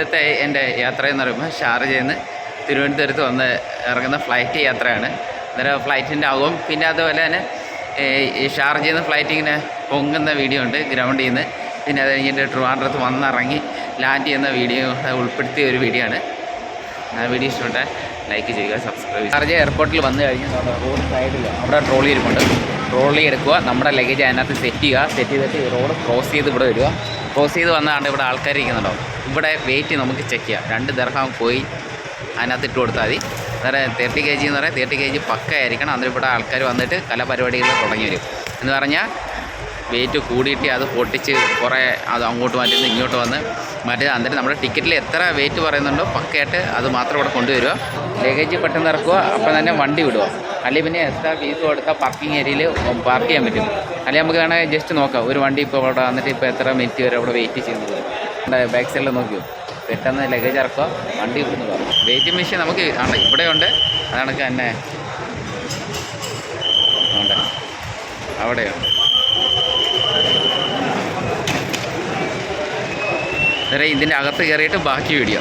ഇന്നത്തെ എന്റെ യാത്ര എന്ന് പറയുമ്പോൾ ഷാർജയിൽ നിന്ന് തിരുവനന്തപുരത്ത് വന്ന് ഇറങ്ങുന്ന ഫ്ലൈറ്റ് യാത്രയാണ്. അന്നേരം ഫ്ലൈറ്റിന്റെ ആകും. പിന്നെ അതുപോലെ തന്നെ ഈ ഷാർജയിൽ നിന്ന് ഫ്ലൈറ്റ് ഇങ്ങനെ പൊങ്ങുന്ന വീഡിയോ ഉണ്ട് ഗ്രൗണ്ടിൽ നിന്ന്. പിന്നെ അത് കഴിഞ്ഞിട്ട് ട്രിവാൻഡ്രത്ത് വന്നിറങ്ങി ലാൻഡ് ചെയ്യുന്ന വീഡിയോ ഉൾപ്പെടുത്തിയ ഒരു വീഡിയോ ആണ്. ആ വീഡിയോ ഇഷ്ടപ്പെട്ട ലൈക്ക് ചെയ്യുക സബ്സ്ക്രൈബ് ചെയ്യുക. ഷാർജ എയർപോർട്ടിൽ വന്നു കഴിഞ്ഞാൽ റോഡ് സൈഡിൽ അവിടെ ട്രോളി ഇരിപ്പുണ്ട്. ട്രോളി എടുക്കുക നമ്മുടെ ലഗേജ് അതിനകത്ത് സെറ്റ് ചെയ്യുക. സെറ്റ് ചെയ്തിട്ട് റോഡ് ക്രോസ് ചെയ്ത് ഇവിടെ വരിക. ക്രോസ് ചെയ്ത് വന്നതാണ് ഇവിടെ ആൾക്കാർ ഇരിക്കുന്നുണ്ടോ? ഇവിടെ വെയിറ്റ് നമുക്ക് ചെക്ക് ചെയ്യാം. രണ്ട് ദർഹം പോയി അതിനകത്ത് ഇട്ട് കൊടുത്താൽ മതി. അന്നേരം തേർട്ടി കെ ജി എന്ന് പറയാം. തേർട്ടി കെ ജി പക്ക ആയിരിക്കണം അന്നേരം ഇവിടെ ആൾക്കാർ വന്നിട്ട് കലാപരിപാടികൾ തുടങ്ങി വരും. എന്ന് പറഞ്ഞാൽ വെയിറ്റ് കൂടിയിട്ട് അത് പൊട്ടിച്ച് കുറേ അത് അങ്ങോട്ട് മാറ്റുന്നു ഇങ്ങോട്ട് വന്ന് മറ്റേ അന്നേരം നമ്മുടെ ടിക്കറ്റിൽ എത്ര വെയിറ്റ് പറയുന്നുണ്ടോ പക്കയായിട്ട് അത് മാത്രം ഇവിടെ കൊണ്ടുവരിക. ലഗേജ് പെട്ടെന്ന് ഇറക്കുക. അപ്പം തന്നെ വണ്ടി വിടുക. അല്ലെങ്കിൽ പിന്നെ എക്സ്ട്രാ ഫീസ് കൊടുത്താൽ പാർക്കിംഗ് ഏരിയയിൽ പാർക്ക് ചെയ്യാൻ പറ്റും. അല്ലെങ്കിൽ നമുക്ക് വേണമെങ്കിൽ ജസ്റ്റ് നോക്കാം. ഒരു വണ്ടി ഇപ്പോൾ അവിടെ വന്നിട്ട് ഇപ്പോൾ എത്ര മിനിറ്റ് വരെ അവിടെ വെയിറ്റ് ചെയ്യുന്നത്. ബാക്ക് സൈഡിൽ നോക്കിയോ? പെട്ടെന്ന് ലഗേജ് ഇറക്കുക. വണ്ടി ഇവിടുന്ന് പോകും വെയിറ്റിംഗ് മെഷീൻ നമുക്ക് ആണ് ഇവിടെയുണ്ട് അതാണ് തന്നെ ഉണ്ട്. അവിടെയുണ്ട്. ഇതിന്റെ അകത്ത് കയറിയിട്ട് ബാക്കി video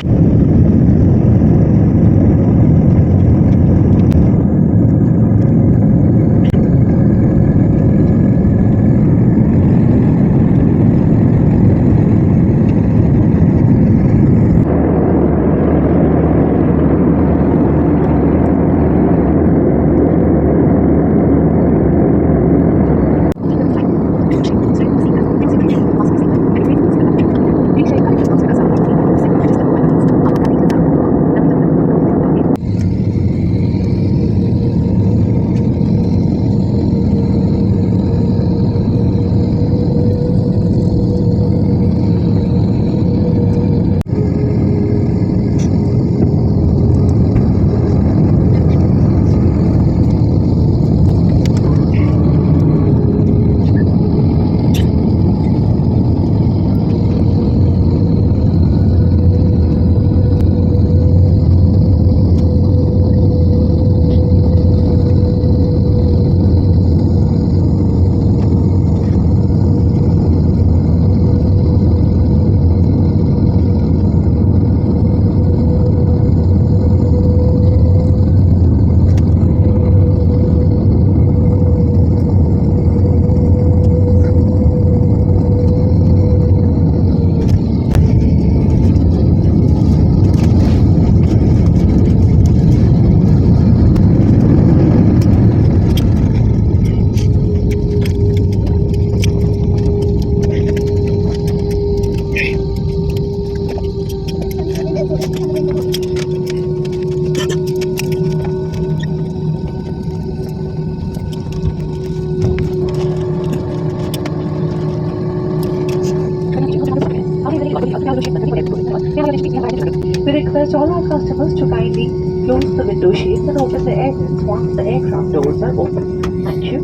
We all our customers to kindly close the window shades and open the exits once the aircraft doors are open. Thank you.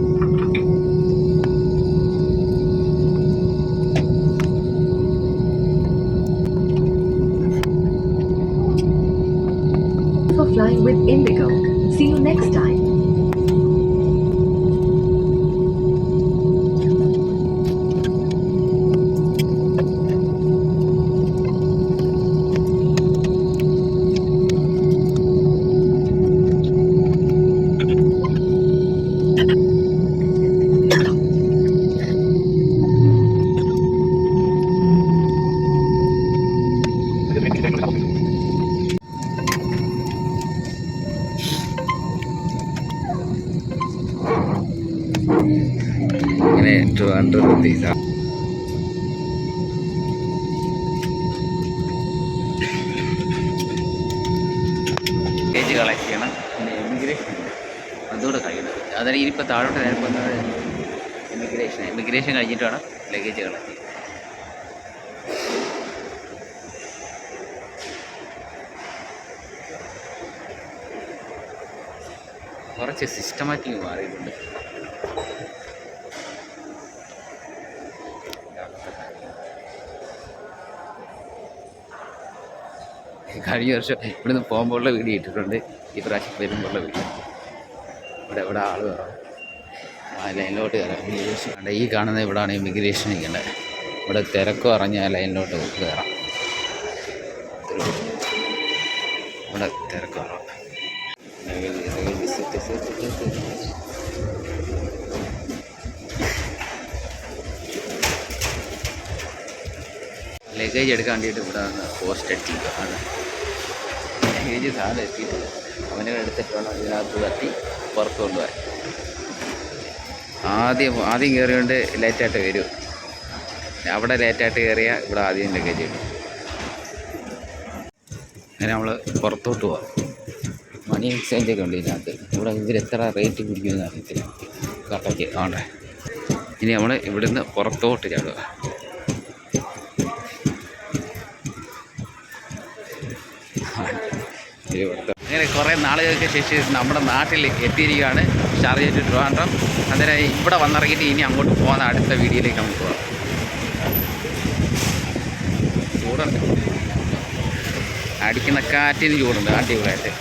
For flying with Indigo. See you next time. ട്രിവാൻഡ്രത്ത് എത്തി luggage collect ചെയ്യണം അതായത് ഇനിയിപ്പോൾ താഴോട്ട് നേരം immigration immigration കഴിഞ്ഞിട്ട് വേണം കുറച്ച് സിസ്റ്റമാറ്റിക് മാറിയിട്ടുണ്ട്. കഴിഞ്ഞ വർഷം ഇവിടുന്ന് പോകുമ്പോഴുള്ള വീഡിയോ ഇട്ടിട്ടുണ്ട്. ഈ പ്രാവശ്യം വരുമ്പോഴുള്ള വീഡിയോ. ഇവിടെ ഇവിടെ ആൾ കയറാം ആ ലൈനിലോട്ട് കയറാം. ഇമിഗ്രേഷൻ കണ്ട ഈ കാണുന്ന ഇവിടാണ് ഇമിഗ്രേഷൻ ഇരിക്കേണ്ടത് ഇവിടെ തിരക്ക് അറിഞ്ഞ് ആ ലൈനിലോട്ട് കയറാം. ഇവിടെ തിരക്ക് കുറവാണ് ലഗേജ് എടുക്കാൻ വേണ്ടിയിട്ട് ഇവിടെ നിന്ന് പോസ്റ്റ് അടിച്ചിരിക്കുകയാണ് ലഗേജ് സാധനം എത്തിയിട്ടില്ല. അവനെ എടുത്തിട്ട് വേണം ഇതിനകത്ത് തട്ടി പുറത്ത് കൊണ്ടുപോകാൻ ആദ്യം ആദ്യം കയറിയോണ്ട് ലേറ്റായിട്ട് വരും. അവിടെ ലേറ്റായിട്ട് കയറിയാൽ ഇവിടെ ആദ്യം ലഗേജ് കിട്ടും അങ്ങനെ നമ്മൾ പുറത്തോട്ട് പോവാം. മണി എക്സ്ചേഞ്ച് ഒക്കെ ഉണ്ട് ഇതിനകത്ത്. ഇവിടെ ഇവരെത്ര റേറ്റ് പിടിക്കുമെന്ന് അറിയത്തില്ല. കറക്റ്റ് ആണ് ഇനി നമ്മൾ ഇവിടുന്ന് പുറത്തോട്ട് ചാടുക. അങ്ങനെ കുറേ നാളുകൾക്ക് ശേഷം നമ്മുടെ നാട്ടിൽ എത്തിയിരിക്കുകയാണ് ഷാർജ ടു ട്രിവാൻഡ്രം. അന്നേരം ഇവിടെ വന്നിറങ്ങിയിട്ട് ഇനി അങ്ങോട്ട് പോകുന്ന അടുത്ത വീഡിയോയിലേക്ക് നമുക്ക് പോകാം. ചൂടുണ്ട്. അടിക്കുന്ന കാറ്റിന് ചൂടുണ്ട് അടിപൊളിയായിട്ട്.